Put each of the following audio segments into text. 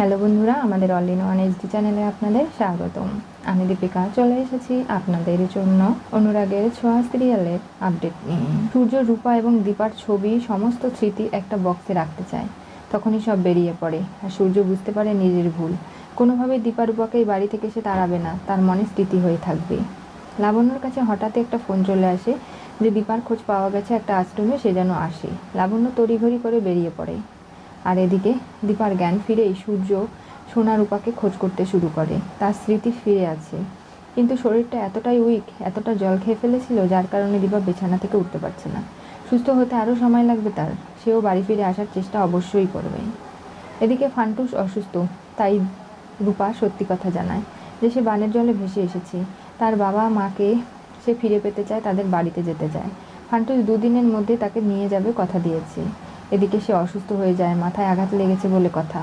Hello বন্ধুরা, আমাদের all in one HD চ্যানেলে আপনাদের স্বাগতম। আমি দীপিকা, চলে এসেছি আপনাদের জন্য অনুরাগের ছোঁয়া সিরিয়ালের আপডেট নিয়ে। সূর্য, রূপা এবং দীপার ছবি, সমস্ত স্মৃতি একটা বক্সে রাখতে চায়। তখনই সব বেরিয়ে পড়ে আর সূর্য বুঝতে পারে নিজের ভুল। কোনোভাবে দীপা রূপাকে এই বাড়ি থেকে সে তাড়াবে না, তার মনে স্মৃতি হয়ে থাকবে। লাবণ্যর কাছে হঠাৎ একটা ফোন চলে আসে যে দীপার খোঁজ পাওয়া গেছে, একটা আশ্রমে সে যেন আসে। লাবণ্য তড়িঘড়ি করে বেরিয়ে পড়ে। আর এদিকে দীপার জ্ঞান ফিরেই সূর্য সোনা রূপাকে খোঁজ করতে শুরু করে। তার স্মৃতি ফিরে আছে। কিন্তু শরীরটা এতটাই উইক এতটা জল খেয়ে ফেলেছিল, যার কারণে দীপা বিছানা থেকে উঠতে পারছে না। সুস্থ হতে আরও সময় লাগবে তার। সেও বাড়ি ফিরে আসার চেষ্টা অবশ্যই করবে। এদিকে ফান্টুস অসুস্থ, তাই রূপা সত্যি কথা জানায় যে সে বানের জলে ভেসে এসেছে। তার বাবা মাকে সে ফিরে পেতে চায়, তাদের বাড়িতে যেতে চায়। ফান্টুস দুদিনের মধ্যে তাকে নিয়ে যাবে কথা দিয়েছে। এদিকে সে অসুস্থ হয়ে যায়, মাথায় আঘাত লেগেছে বলে কথা।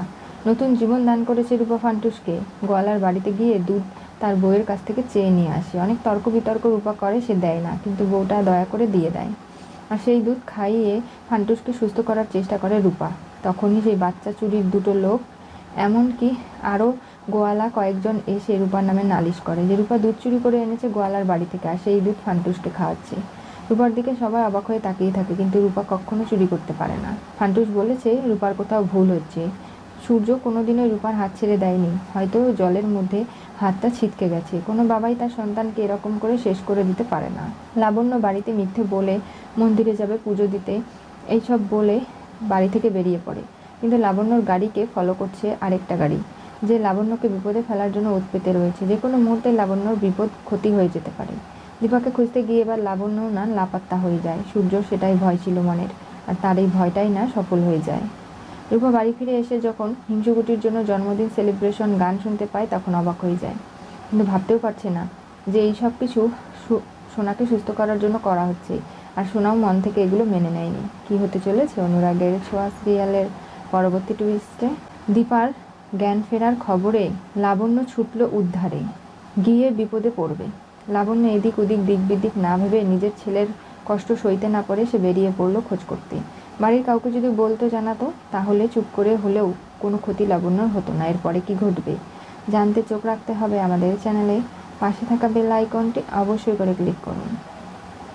নতুন জীবন দান করেছে রূপা ফান্টুসকে। গোয়ালার বাড়িতে গিয়ে দুধ তার বউয়ের কাছ থেকে চেয়ে নিয়ে আসে। অনেক তর্ক বিতর্ক রূপা করে, সে দেয় না, কিন্তু বউটা দয়া করে দিয়ে দেয়। আর সেই দুধ খাইয়ে ফান্টুসকে সুস্থ করার চেষ্টা করে রূপা। তখনই সেই বাচ্চা চুরির দুটো লোক, এমনকি আরও গোয়ালা কয়েকজন এসে রূপার নামে নালিশ করে যে রূপা দুধ চুরি করে এনেছে গোয়ালার বাড়ি থেকে, আর সেই দুধ ফান্টুসকে খাওয়াচ্ছে। রূপার দিকে সবাই অবাক হয়ে তাকিয়ে থাকে, কিন্তু রূপা কখনো চুরি করতে পারে না। ফান্টুস বলেছে, রূপার কোথাও ভুল হচ্ছে। সূর্য কোনোদিনও রূপার হাত ছেড়ে দেয়নি। হয়তো জলের মধ্যে হাতটা ছিটকে গেছে। কোনো বাবাই তার সন্তানকে এরকম করে শেষ করে দিতে পারে না। লাবণ্য বাড়িতে মিথ্যে বলে মন্দিরে যাবে পুজো দিতে, এইসব বলে বাড়ি থেকে বেরিয়ে পড়ে। কিন্তু লাবণ্যর গাড়িকে ফলো করছে আরেকটা গাড়ি, যে লাবণ্যকে বিপদে ফেলার জন্য উৎপেতে রয়েছে। যে কোনো মুহূর্তে লাবণ্যর বিপদ ক্ষতি হয়ে যেতে পারে। দীপাকে খুঁজতে গিয়ে এবার লাবণ্য না লাপাত্তা হয়ে যায়। সূর্য সেটাই ভয় ছিল মনের, আর তার এই ভয়টাই না সফল হয়ে যায়। রূপা বাড়ি ফিরে এসে যখন হিংসুকুটির জন্য জন্মদিন সেলিব্রেশন গান শুনতে পায়, তখন অবাক হয়ে যায়। কিন্তু ভাবতেও পারছে না যে এই সব কিছু সোনাকে সুস্থ করার জন্য করা হচ্ছে, আর সোনাও মন থেকে এগুলো মেনে নেয়নি। কি হতে চলেছে অনুরাগের ছোঁয়া সিরিয়ালের পরবর্তী টুইস্টে দীপার জ্ঞান ফেরার খবরে লাবণ্য ছুটল উদ্ধারে, গিয়ে বিপদে পড়বে। লাবণ্য এদিক ওদিক দিক বিদিক না ভেবে নিজের ছেলের কষ্ট সইতে না পারে সে বেরিয়ে পড়ল খোঁজ করতে বাড়ির কাউকে যদি বলতো জানাতো, তাহলে চুপ করে হলেও কোনো ক্ষতি লাবণ্যর হতো না। এরপরে কি ঘটবে? জানতে চোখ রাখতে হবে আমাদের চ্যানেলে। পাশে থাকা বেল আইকনটি অবশ্যই করে ক্লিক করুন।